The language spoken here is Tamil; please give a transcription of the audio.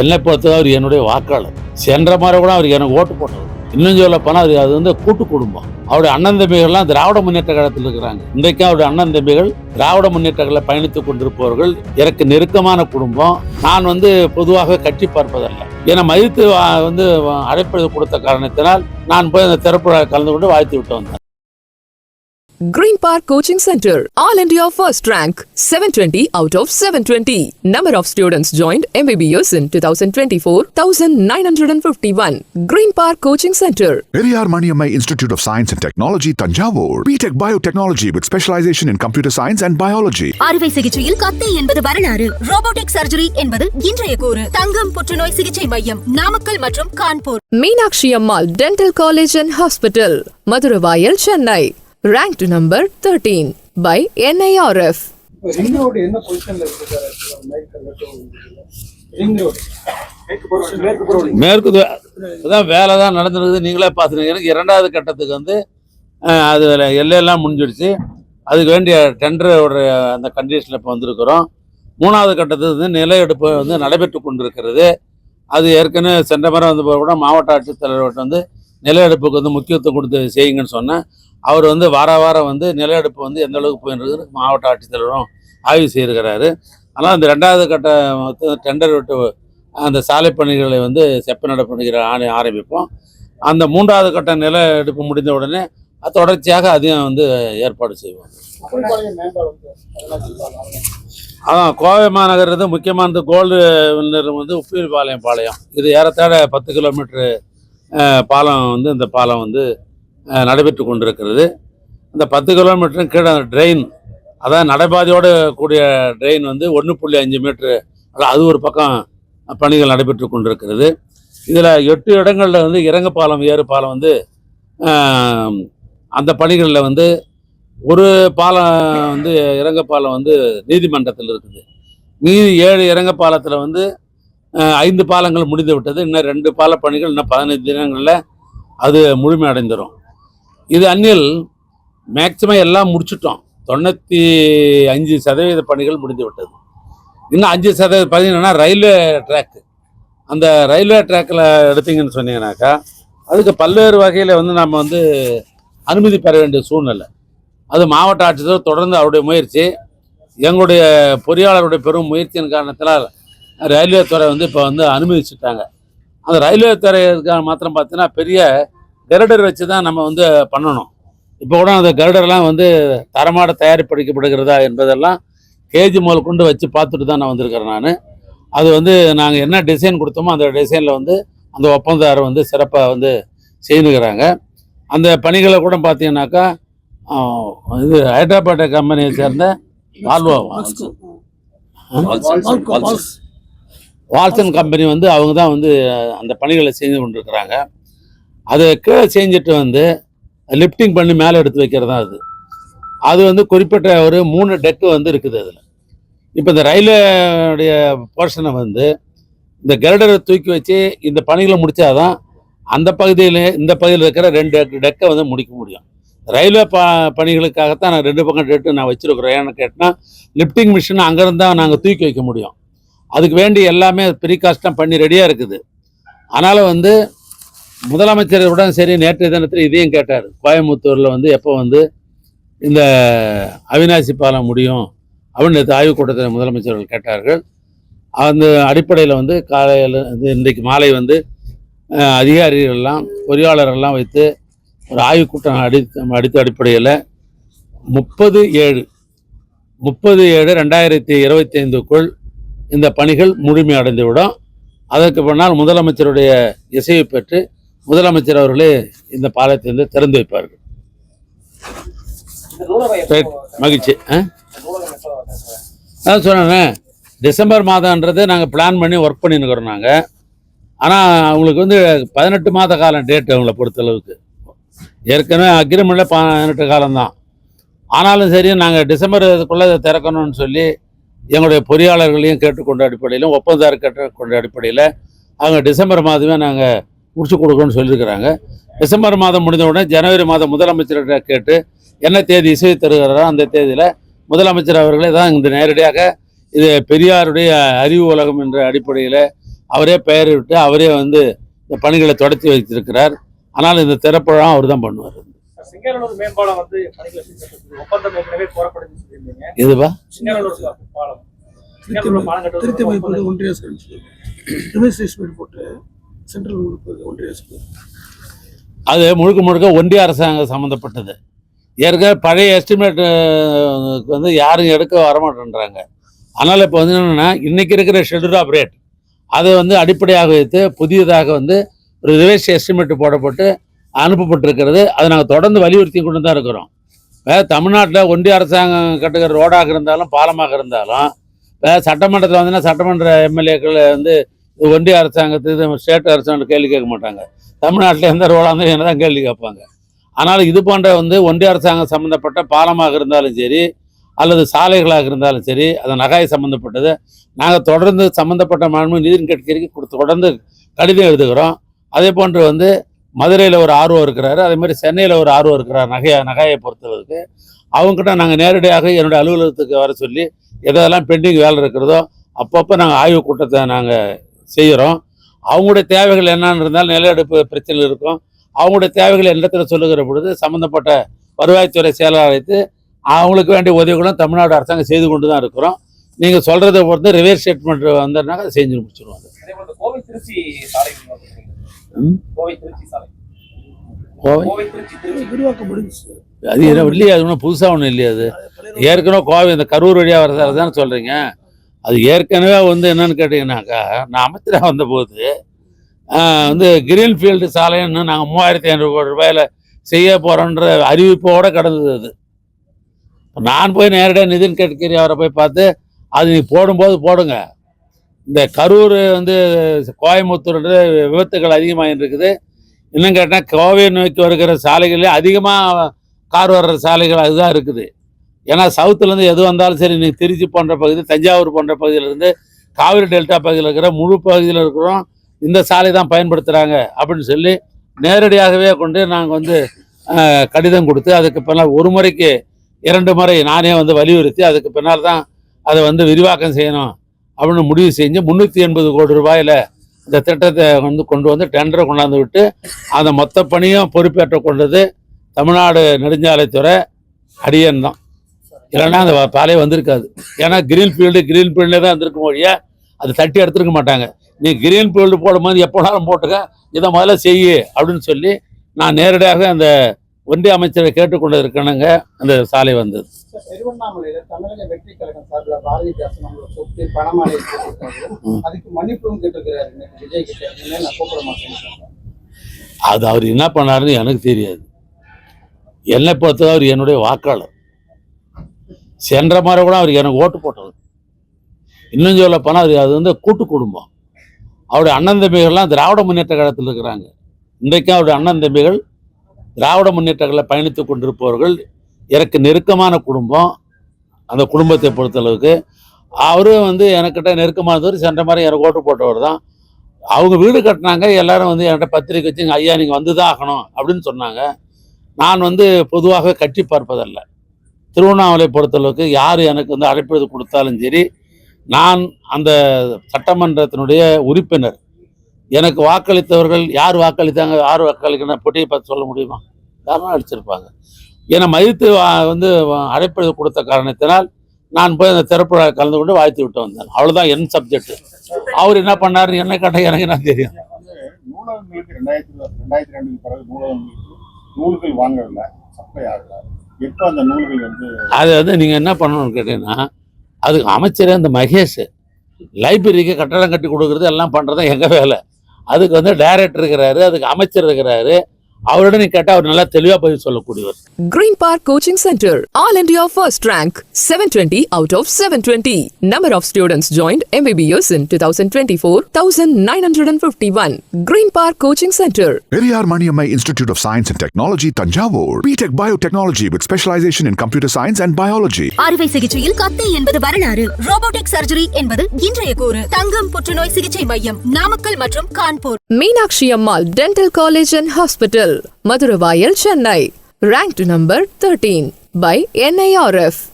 என்னை பொறுத்தவரை அவர் என்னுடைய வாக்காளர். சென்ற மாதிரி கூட அவருக்கு எனக்கு ஓட்டு போட்டது இன்னும் சொல்ல போனால் அது அது வந்து கூட்டு குடும்பம். அவருடைய அண்ணன் தம்பிகள்லாம் திராவிட முன்னேற்ற கழகத்தில் இருக்கிறாங்க. இன்றைக்கும் அவருடைய அண்ணன் தம்பிகள் திராவிட முன்னேற்றங்களை பயணித்துக் கொண்டிருப்பவர்கள். எனக்கு நெருக்கமான குடும்பம். நான் வந்து பொதுவாக கட்சி பார்ப்பதல்ல. என்னை மதித்து வா- வந்து அழைப்பது கொடுத்த காரணத்தினால் நான் போய் அந்த திறப்பு கலந்து கொண்டு வாழ்த்து விட்டு வந்தேன். Green Park Coaching Center, All India First Rank, 720 out of 720. Number of students joined MBBS in 2024, 1951. Green Park Coaching Center, Periyar Maniammai Institute of Science and Technology, Tanjavur. BTech Biotechnology with specialization in computer science and biology. அறுவை சிகிச்சையில் கத்தை என்பது வரலாறு ரோபோட்டிக் சர்ஜரி என்பது இன்றைய கூறு தங்கம் புற்றுநோய் சிகிச்சை மையம் நாமக்கல் மற்றும் Kanpur Meenakshi Ammal Dental College and Hospital, Madhuravaiyal, Chennai. Ranked number 13 by NIRF. Ring road என்ன பொசிஷன்ல இருக்கு சார் actually? மைக் ரிங் ரோடு மேற்கு அதான் வேலை தான் நடந்துருக்குது. நீங்களே பார்த்துருங்க. எனக்கு இரண்டாவது கட்டத்துக்கு வந்து அது எல்லையெல்லாம் முடிஞ்சிடுச்சு. அதுக்கு வேண்டிய டெண்டரோட அந்த கண்டிஷனில் இப்போ வந்திருக்கிறோம். மூணாவது கட்டத்துக்கு வந்து நில எடுப்பு வந்து நடைபெற்று கொண்டிருக்கிறது. அது ஏற்கனவே சென்ற முறை வந்து கூட மாவட்ட ஆட்சித்தலைவர்கிட்ட வந்து நில எடுப்புக்கு வந்து முக்கியத்துவம் கொடுத்து செய்யுங்கன்னு சொன்னேன். அவர் வந்து வார வாரம் வந்து நில எடுப்பு வந்து எந்த அளவுக்கு போயிருக்கு மாவட்ட ஆட்சித்தலைவரும் ஆய்வு செய்திருக்கிறாரு. ஆனால் அந்த ரெண்டாவது கட்ட டெண்டர் விட்டு அந்த சாலை பணிகளை வந்து செப்ப நடப்பணிகிற ஆணை ஆரம்பிப்போம். அந்த மூன்றாவது கட்ட நில எடுப்பு முடிந்த உடனே அது தொடர்ச்சியாக அதையும் வந்து ஏற்பாடு செய்வோம். அதான் கோவை மாநகர் வந்து முக்கியமானது கோல்டு வின்னர் வந்து உப்பிலிபாளையம் பாளையம் இது ஏறத்தாழ பத்து கிலோமீட்ரு பாலம் வந்து இந்த பாலம் வந்து நடைபெற்று கொண்டிருக்கிறது. இந்த பத்து கிலோமீட்டரும் கீழே ட்ரெயின் அதான் நடைபாதையோடு கூடிய ட்ரெயின் வந்து ஒன்று புள்ளி அஞ்சு மீட்ரு அது ஒரு பக்கம் பணிகள் நடைபெற்று கொண்டிருக்கிறது. இதில் எட்டு இடங்களில் வந்து இறங்கு பாலம் ஏறு பாலம் வந்து அந்த பணிகளில் வந்து ஒரு பாலம் வந்து இறங்க பாலம் வந்து நீதிமன்றத்தில் இருக்குது. மீதி ஏழு இறங்க பாலத்தில் வந்து ஐந்து பாலங்கள் முடிந்து விட்டது இன்னும் ரெண்டு பால பணிகள் இன்னும் பதினைந்து தினங்களில் அது முழுமையடைந்துடும் இது அந்நில் மேக்சிமம் எல்லாம் முடிச்சிட்டோம். தொண்ணூற்றி அஞ்சு சதவீத பணிகள் முடிந்து விட்டது. இன்னும் அஞ்சு சதவீத பார்த்தீங்கன்னா ரயில்வே ட்ராக்கு அந்த ரயில்வே ட்ராக்கில் எடுத்தீங்கன்னு சொன்னீங்கன்னாக்கா அதுக்கு பல்வேறு வகையில் வந்து நம்ம வந்து அனுமதி பெற வேண்டிய சூழ்நிலை. அது மாவட்ட ஆட்சியர் தொடர்ந்து அவருடைய முயற்சி எங்களுடைய பொறியாளருடைய பெரும் முயற்சியின் காரணத்தினால் ரயில்வே துறை வந்து இப்போ வந்து அனுமதிச்சுட்டாங்க. அந்த ரயில்வே துறைக்கான மாத்திரம் பார்த்தீங்கன்னா பெரிய கருடர் வச்சு தான் நம்ம வந்து பண்ணணும். இப்போ கூட அந்த கருடர்லாம் வந்து தரமான தயாரிப்படிக்கப்படுகிறதா என்பதெல்லாம் கேஜி முதல் கொண்டு வச்சு பார்த்துட்டு தான் நான் வந்திருக்கிறேன் நான். அது வந்து நாங்கள் என்ன டிசைன் கொடுத்தோமோ அந்த டிசைனில் வந்து அந்த ஒப்பந்ததாரர் வந்து சிறப்பாக வந்து செய்துக்கிறாங்க. அந்த பணிகளை கூட பார்த்தீங்கன்னாக்கா இது ஹைதராபாத் கம்பெனியை சேர்ந்த வால்வோ வால்சன் கம்பெனி வந்து அவங்க தான் வந்து அந்த பணிகளை செஞ்சு கொண்டிருக்கிறாங்க. அதை கீழே செஞ்சுட்டு வந்து லிஃப்டிங் பண்ணி மேலே எடுத்து வைக்கிறது தான் அது. அது வந்து குறிப்பிட்ட ஒரு மூணு டெக்கு வந்து இருக்குது அதில். இப்போ இந்த ரயிலுடைய போர்ஷனை வந்து இந்த கருடரை தூக்கி வச்சு இந்த பணிகளை முடிச்சாதான் அந்த பகுதியில் இந்த பகுதியில் இருக்கிற ரெண்டு டெக்கை வந்து முடிக்க முடியும். ரயில்வே ப பணிகளுக்காகத்தான் நான் ரெண்டு பக்கம் டெட்டு நான் வச்சுருக்குறோம் ஏன்னு கேட்டால் லிஃப்டிங் மிஷின் அங்கேருந்து தான் நாங்கள் தூக்கி வைக்க முடியும். அதுக்கு வேண்டி எல்லாமே ப்ரீகாஸ்டாக பண்ணி ரெடியாக இருக்குது. அதனால் வந்து முதலமைச்சருடன் சரி நேற்றைய தினத்தில் இதையும் கேட்டார். கோயம்புத்தூரில் வந்து எப்போ வந்து இந்த அவினாசி பாலம் முடியும் அப்படின்னு ஆய்வுக் கூட்டத்தில் முதலமைச்சர்கள் கேட்டார்கள். அந்த அடிப்படையில் வந்து காலையில் இன்றைக்கு மாலை வந்து அதிகாரிகள்லாம் பொறியாளர்கள்லாம் வைத்து ஒரு ஆய்வுக் கூட்டம் அடி அடித்த அடிப்படையில் முப்பது ஏழு முப்பது ஏழு ரெண்டாயிரத்தி இருபத்தி ஐந்துக்குள் இந்த பணிகள் முழுமையடைந்துவிடும். அதற்கு பின்னால் முதலமைச்சருடைய இசையை பெற்று முதலமைச்சர் அவர்களே இந்த பாலத்தை வந்து திறந்து வைப்பார்கள். மகிழ்ச்சி ஆ? சொன்னேன் டிசம்பர் மாதன்றது நாங்கள் பிளான் பண்ணி ஒர்க் பண்ணிருக்கிறோம் நாங்கள் ஆனால் அவங்களுக்கு வந்து பதினெட்டு மாத காலம் டேட் அவங்கள பொறுத்தளவுக்கு. ஏற்கனவே அக்ரிமெண்ட்டில் பதினெட்டு காலம்தான். ஆனாலும் சரி நாங்கள் டிசம்பர் இதுக்குள்ளே இதை திறக்கணும்னு சொல்லி எங்களுடைய பொறியாளர்களையும் கேட்டுக்கொண்ட அடிப்படையிலும் ஒப்பந்தார் கேட்டுக்கொண்ட அடிப்படையில் அவங்க டிசம்பர் மாதமே நாங்கள் முடிச்சு கொடுக்கணும்னு சொல்லியிருக்கிறாங்க. டிசம்பர் மாதம் முடிந்த உடனே ஜனவரி மாதம் முதலமைச்சர்கிட்ட கேட்டு என்ன தேதி இசை தருகிறாரோ அந்த தேதியில் முதலமைச்சர் அவர்களே தான் இந்த நேரடியாக இது பெரியாருடைய அறிவு உலகம் என்ற அடிப்படையில் அவரே பெயரிட்டு அவரே வந்து இந்த பணிகளை தொடர்த்தி வைத்திருக்கிறார். ஆனால் இந்த திறப்பழம் அவர் தான் பண்ணுவார். சிங்கநல்லூர் மேம்பாலம் வந்து பணிகளை ஒப்பந்தம் ஏற்கனவே சொல்லியிருந்தீங்க. சிங்கநல்லூர் பாலம் ஒன்றிய போட்டு சென்ட்ரல் கொடுப்பது ஒன்றிய அரசு அது முழுக்க முழுக்க ஒன்றிய அரசாங்கம் சம்மந்தப்பட்டது. ஏற்கனவே பழைய எஸ்டிமேட் வந்து யாரும் எடுக்க வரமாட்டேன்றாங்க. அதனால் இப்போ வந்து என்னென்னா இன்றைக்கி இருக்கிற ஷெட்யூல் ஆஃப் ரேட் அதை வந்து அடிப்படையாக வைத்து புதியதாக வந்து ஒரு ரிவைஸ் எஸ்டிமேட் போடப்பட்டு அனுப்பப்பட்டிருக்கிறது. அதை நாங்கள் தொடர்ந்து வலியுறுத்தி கொண்டு தான் இருக்கிறோம். வேறு தமிழ்நாட்டில் ஒன்றிய அரசாங்கம் கட்டுகிற ரோடாக இருந்தாலும் பாலமாக இருந்தாலும் வேறு சட்டமன்றத்தில் வந்துன்னா சட்டமன்ற எம்எல்ஏக்கள் வந்து ஒன்றிய அரசாங்கத்துக்கு ஸ்டேட் அரசாங்கம் கேள்வி கேட்க மாட்டாங்க. தமிழ்நாட்டில் எந்த ரோலாக இருந்தாலும் என்ன தான் கேள்வி கேட்பாங்க. ஆனால் இது போன்ற வந்து ஒன்றிய அரசாங்கம் சம்மந்தப்பட்ட பாலமாக இருந்தாலும் சரி அல்லது சாலைகளாக இருந்தாலும் சரி அது நகாய் சம்மந்தப்பட்டது நாங்கள் தொடர்ந்து சம்மந்தப்பட்ட மாண்பு நிதின் கட்கரிக்கு கொடுத்து தொடர்ந்து கடிதம் எழுதுகிறோம். அதே போன்று வந்து மதுரையில் ஒரு ஆர்வம் இருக்கிறாரு. அதே மாதிரி சென்னையில் ஒரு ஆர்வம் இருக்கிறார் நகையை நகையை பொறுத்தளவுக்கு அவங்ககிட்ட நாங்கள் நேரடியாக என்னுடைய அலுவலகத்துக்கு வர சொல்லி எதெல்லாம் பெண்டிங் வேலை இருக்கிறதோ அப்பப்போ நாங்கள் ஆய்வு கூட்டத்தை நாங்கள் செய்கிறோம் அவங்களுடைய தேவைகள் என்னன்னு இருந்தாலும் நிலையெடுப்பு பிரச்சனை இருக்கும். அவங்களுடைய தேவைகள் இடத்துல சொல்லுகிற பொழுது சம்மந்தப்பட்ட வருவாய்த்துறை செயலாளர் அவங்களுக்கு வேண்டிய உதவிகளும் தமிழ்நாடு அரசாங்கம் செய்து கொண்டு தான் இருக்கிறோம். நீங்கள் சொல்கிறத பொறுத்து ரிவேர் ஸ்டேட்மெண்ட் வந்ததுனாக்க அதை செஞ்சு முடிச்சிருவோம் அது அதே போல கோவை திருச்சி சாலை விரிவாக்கம். ம். கோவை திருச்சி சாலை. கோவை? கோவை திருச்சி திருச்சி. விரிவாக்கம் முடிஞ்சு அது என்ன இல்லையா? அது ஒன்றும் புதுசாக ஒன்றும் இல்லையா அது? ஏற்கனவே கோவை இந்த கரூர் வழியாக வரதால தானே சொல்கிறீங்க அது ஏற்கனவே வந்து என்னன்னு கேட்டிங்கனாக்கா நான் அமைச்சராக வந்தபோது வந்து கிரீன்ஃபீல்டு சாலைன்னு நாங்கள் மூவாயிரத்தி ஐநூறு கோடி ரூபாயில் செய்ய போகிறோன்ற அறிவிப்போடு கடந்தது அது. நான் போய் நேரடியாக நிதின் கட்கரி அவரை போய் பார்த்து அது நீ போடும்போது போடுங்க. இந்த கரூர் வந்து கோயம்புத்தூர்ன்ற விபத்துகள் அதிகமாக இருக்குது இன்னும் கேட்டால் கோவை நோக்கி வருகிற சாலைகளே அதிகமாக கார் வர்ற சாலைகள் அதுதான் இருக்குது. ஏன்னா சவுத்துலேருந்து எது வந்தாலும் சரி நீங்கள் திருச்சி போன்ற பகுதி தஞ்சாவூர் போன்ற பகுதியிலேருந்து காவிரி டெல்டா பகுதியில் இருக்கிற முழு பகுதியில் இருக்கிறோம் இந்த சாலை தான் பயன்படுத்துகிறாங்க அப்படின்னு சொல்லி நேரடியாகவே கொண்டு நாங்கள் வந்து கடிதம் கொடுத்து அதுக்கு பின்னால் ஒரு முறைக்கு இரண்டு முறை நானே வந்து வலியுறுத்தி அதுக்கு பின்னால் தான் அதை வந்து விரிவாக்கம் செய்யணும் அப்படின்னு முடிவு செஞ்சு முந்நூற்றி எண்பது கோடி ரூபாயில் இந்த திட்டத்தை வந்து கொண்டு வந்து டெண்டரை கொண்டாந்து விட்டு அந்த மொத்த பணியும் பொறுப்பேற்ற கொண்டது தமிழ்நாடு நெடுஞ்சாலைத்துறை அடியன் தான். இல்லைன்னா அந்த பாலையே வந்திருக்காது. ஏன்னா கிரீன் ஃபீல்டு கிரீன் ஃபீல்டில் தான் இருந்திருக்கும் ஒழிய அது தட்டி எடுத்துருக்க மாட்டாங்க. நீ கிரீன் ஃபீல்டு போடும்போது எப்போனாலும் போட்டுக்க இதை முதல்ல செய்யு அப்படின்னு சொல்லி நான் நேரடியாக அந்த ஒன்றிய அமைச்சரை கேட்டுக்கொண்டு இருக்கணுங்க அந்த சாலை வந்தது. அது அவர் என்ன பண்ணாருன்னு எனக்கு தெரியாது. என்னை பொறுத்தவரை அவர் என்னுடைய வாக்காளர். சென்ற மாதிரி கூட அவருக்கு எனக்கு ஓட்டு போட்டது. இன்னும் சொல்ல போனால் அது அது வந்து கூட்டு குடும்பம். அவருடைய அண்ணன் தம்பிகள்லாம் திராவிட முன்னேற்ற கழகத்தில் இருக்கிறாங்க. இன்றைக்கும் அவருடைய அண்ணன் தம்பிகள் திராவிட முன்னேற்ற கழகத்தில் பயணித்து கொண்டிருப்பவர்கள். எனக்கு நெருக்கமான குடும்பம். அந்த குடும்பத்தை பொறுத்தளவுக்கு அவரும் வந்து எனக்கிட்ட நெருக்கமானவர் சென்ற மாதிரி எனக்கு ஓட்டு போட்டவர் தான். அவங்க வீடு கட்டினாங்க. எல்லாரும் வந்து என்கிட்ட பத்திரிக்கை வச்சு ஐயா நீங்கள் வந்து தான் ஆகணும் அப்படின்னு சொன்னாங்க. நான் வந்து பொதுவாக கட்சி பார்ப்பதல்ல. திருவண்ணாமலை பொறுத்தளவுக்கு யார் எனக்கு வந்து அழைப்பு கொடுத்தாலும் சரி நான் அந்த சட்டமன்றத்தினுடைய உறுப்பினர். எனக்கு வாக்களித்தவர்கள் யார் வாக்களித்தாங்க யார் வாக்களிக்கணும் போட்டியை பார்த்து சொல்ல முடியுமா? யாரும் அடிச்சிருப்பாங்க? என்னை மதித்து வந்து அழைப்பு கொடுத்த காரணத்தினால் நான் போய் அந்த திறப்பு கலந்து கொண்டு வாழ்த்து விட்டு வந்தேன். அவ்வளோதான் என் சப்ஜெக்ட் அவர் என்ன பண்ணாருன்னு என்ன கேட்டால் எனக்கு நான் தெரியும்? நூலகங்களுக்கு ரெண்டாயிரத்தி ரெண்டாயிரத்தி ரெண்டுக்கு பிறகு நூலகங்களுக்கு நூல்கள் வாங்கல சப்ளை ஆகல. எப்போ அந்த நூல்கள் வந்து அது வந்து நீங்கள் என்ன பண்ணணும்னு கேட்டீங்கன்னா அதுக்கு அமைச்சர் அந்த மகேஷ். லைப்ரரிக்கு கட்டடம் கட்டி கொடுக்குறது எல்லாம் பண்ணுறது எங்கள் வேலை. அதுக்கு வந்து டைரக்டர் இருக்கிறாரு அதுக்கு அமைச்சர் இருக்கிறாரு. அவரோட நீ கேட்டால் அவர் நல்லா தெளிவாக பதில் சொல்லக்கூடியவர் Green Park Coaching Center, All India First Rank, 720 out of 720. Number of students joined MBBS in 2024, 1951. Green Park Coaching Center. Periyar Maniammai Institute of Science and Technology, Tanjavur. BTech Biotechnology with specialization in computer science and biology. அறுவை சிகிச்சையில் கத்தை என்பது வரலாறு ரோபோட்டிக் சர்ஜரி என்பது இன்றைய கூறு தங்கம் புற்றுநோய் சிகிச்சை மையம் நாமக்கல் மற்றும் Kanpur Meenakshi Ammal Dental College and Hospital, Madhuravaiyal, Chennai. Ranked number 13 by NIRF.